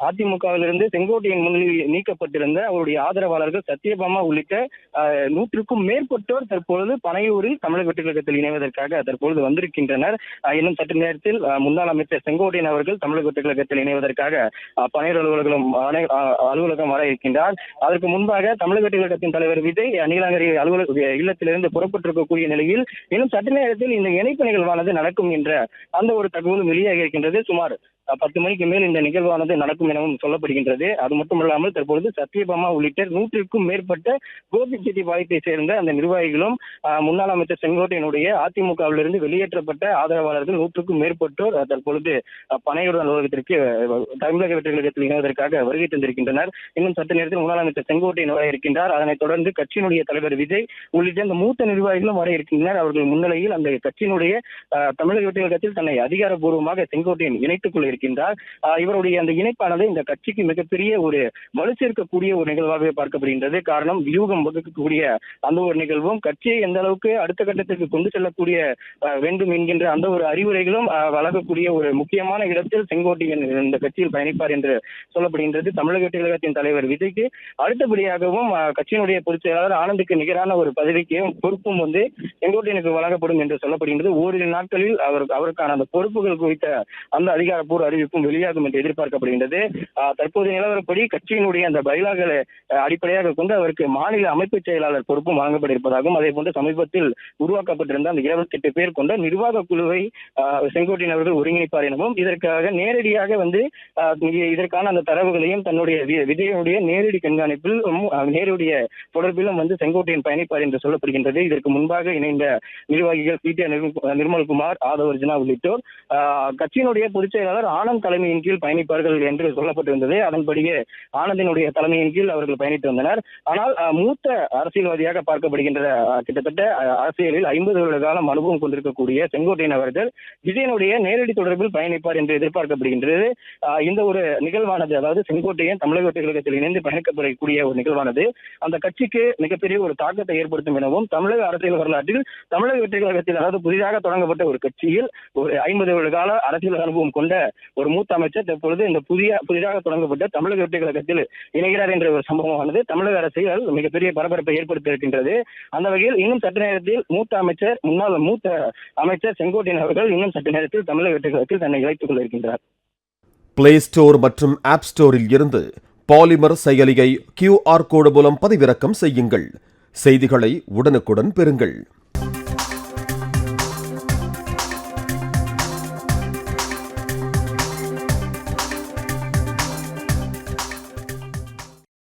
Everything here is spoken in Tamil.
அதிமுகவிலிருந்து செங்கோட்டையின் முன்னிலையில் நீக்கப்பட்டிருந்த அவருடைய ஆதரவாளர்கள் சத்யபாமா உள்ளிட்ட நூற்றுக்கும் மேற்பட்டோர் தற்பொழுது பனையூரில் தமிழக வெற்றி கழகத்தில் இணைவதற்காக தற்பொழுது வந்திருக்கின்றனர். இன்னும் சற்று நேரத்தில் முன்னாள் அமைச்சர் செங்கோட்டையன் அவர்கள் தமிழக வெற்றி கழகத்தில் இணைவதற்காக அஹ், பனையூர் அலுவலகம் அலுவலகம் வர இருக்கின்றார். அதற்கு முன்பாக தமிழக வெற்றி கழகத்தின் தலைவர் விஜய் நீலாங்கரி அலுவலக இல்லத்திலிருந்து புறப்பட்டிருக்கக்கூடிய நிலையில் இன்னும் சற்று நேரத்தில் இந்த இணைப்பு நிகழ்வானது நடக்கும் என்ற அந்த ஒரு தகவலும் வெளியாகி இருக்கின்றது. சுமார் பத்து மணிக்கு மேல் இந்த நிகழ்வானது நடக்கும் எனவும் சொல்லப்படுகின்றது. அது மட்டுமல்லாமல் தற்பொழுது சத்யபாமா உள்ளிட்ட நூற்றிற்கும் மேற்பட்ட கோபிச்செட்டிப்பாளையத்தை சேர்ந்த அந்த நிர்வாகிகளும் முன்னாள் அமைச்சர் செங்கோட்டையனுடைய அதிமுகவிலிருந்து வெளியேற்றப்பட்ட ஆதரவாளர்கள் நூற்றுக்கும் மேற்பட்டோர் தற்பொழுது பனையுடன் அலுவலகத்திற்கு தமிழக வெற்றி கழகத்தில் இணைவதற்காக வருகை தந்திருக்கின்றனர். இன்னும் சற்று நேரத்தில் முன்னாள் அமைச்சர் செங்கோட்டையன் வர இருக்கின்றார். அதனைத் தொடர்ந்து கட்சியினுடைய தலைவர் விஜய் உள்ளிட்ட அந்த மூத்த நிர்வாகிகளும் வர இருக்கின்றனர். அவர்கள் முன்னிலையில் அந்த கட்சியினுடைய தமிழக வெற்றி கழகத்தில் தன்னை அதிகாரப்பூர்வமாக செங்கோட்டையன் இணைத்துக் கொள்ள இருக்கின்றார் இவருடைய அந்த இணைப்பானது இந்த கட்சிக்கு மிகப்பெரிய ஒரு வலு சேர்க்கக்கூடிய ஒரு நிகழ்வாகவே பார்க்கப்படுகின்றது. காரணம் வியூகம் வகுக்கக்கூடிய அந்த ஒரு நிகழ்வும் கட்சியை எந்த அளவுக்கு அடுத்த கட்டத்திற்கு கொண்டு செல்லக்கூடிய வேண்டும் என்கின்ற அந்த ஒரு அறிவுரைகளும் வழங்கக்கூடிய ஒரு முக்கியமான இடத்தில் செங்கோட்டையன் இந்த கட்சியில் பயணிப்பார் என்று சொல்லப்படுகின்றது. தமிழக கழகத்தின் தலைவர் விஜய்க்கு அடுத்தபடியாகவும் கட்சியினுடைய பொதுச் செயலாளர் ஆனந்துக்கு நிகரான ஒரு பதவிக்கும் பொறுப்பும் வந்து செங்கோட்டையனுக்கு வழங்கப்படும் என்று சொல்லப்படுகின்றது. ஓரிரு நாட்களில் அவர் அவருக்கான அந்த பொறுப்புகள் குறித்த அந்த அதிகாரப்பூர்வ அறிவிப்பும் வெளியாகும் என்று எதிர்பார்க்கப்படுகின்றது. தற்போதைய நிலவரப்படி கட்சியினுடைய அந்த பைலாக்களை அடிப்படையாக கொண்டு அவருக்கு மாநில அமைப்பு செயலாளர் பொறுப்பும் வழங்கப்பட இருப்பதாகவும் அதே போன்று சமீபத்தில் உருவாக்கப்பட்டிருந்த அந்த இருபத்தி எட்டு பேர் கொண்ட நிர்வாக குழுவை அஹ், செங்கோட்டையன் அவர்கள் ஒருங்கிணைப்பார் எனவும் இதற்காக நேரடியாக வந்து இதற்கான அந்த தரவுகளையும் தன்னுடைய விஜயனுடைய நேரடி கண்காணிப்பில் நேருடைய தொடர்பிலும் வந்து செங்கோட்டையன் பயணிப்பார் என்று சொல்லப்படுகின்றது. இதற்கு முன்பாக இணைந்த நிர்வாகிகள் பி. டி. நிர்மல்குமார் ஆதவர்ஜனா உள்ளிட்டோர் கட்சியினுடைய பொதுச் செயலாளர் ஆனந்த் தலைமையின் கீழ் பயணிப்பார்கள் என்று சொல்லப்பட்டிருந்தது. அதன்படியே ஆனந்தினுடைய தலைமையின் கீழ் அவர்கள் பயணித்து வந்தனர். ஆனால் மூத்த அரசியல்வாதியாக பார்க்கப்படுகின்ற கிட்டத்தட்ட அரசியலில் ஐம்பது வருட காலம் அனுபவம் கொண்டிருக்கக்கூடிய செங்கோட்டையன் அவர்கள் விஜயனுடைய நேரடி தொடர்பில் பயணிப்பார் என்று எதிர்பார்க்கப்படுகின்றது. இந்த ஒரு நிகழ்வானது அதாவது செங்கோட்டையன் தமிழக வெற்றி கழகத்தில் இணைந்து பயணிக்கப்படக்கூடிய ஒரு நிகழ்வானது. அந்த கட்சிக்கு மிகப்பெரிய ஒரு தாக்கத்தை ஏற்படுத்தும் எனவும் தமிழக அரசியல் வரலாற்றில் தமிழக வெற்றி கழகத்தில் அதாவது புதிதாக தொடங்கப்பட்ட ஒரு கட்சியில் ஒரு ஐம்பது வருட கால அரசியல் அனுபவம் கொண்ட ஒரு மூத்த அமைச்சர் தற்பொழுது இந்த புதிய புதிதாக தொடங்கப்பட்ட தமிழக வெற்றி கழகத்தில் இணைகிறார் என்ற ஒரு சம்பவமானது தமிழக அரசியல் மிகப்பெரிய பரபரப்பை ஏற்படுத்தி இருக்கின்றது. அந்த வகையில் இன்னும் சற்று நேரத்தில் மூத்த அமைச்சர் முன்னாள் மூத்த அமைச்சர் செங்கோட்டையன் அவர்கள் இன்னும் சற்று நேரத்தில் தமிழக வெற்றி கழகத்தில் தன்னை இழைத்துக் கொண்டிருக்கின்றார் பிளே ஸ்டோர் மற்றும் ஆப் ஸ்டோரில் இருந்து பாலிமர் செயலியை கியூஆர் கோடு மூலம் பதிவிறக்கம் செய்யுங்கள். செய்திகளை உடனுக்குடன் பெறுங்கள்.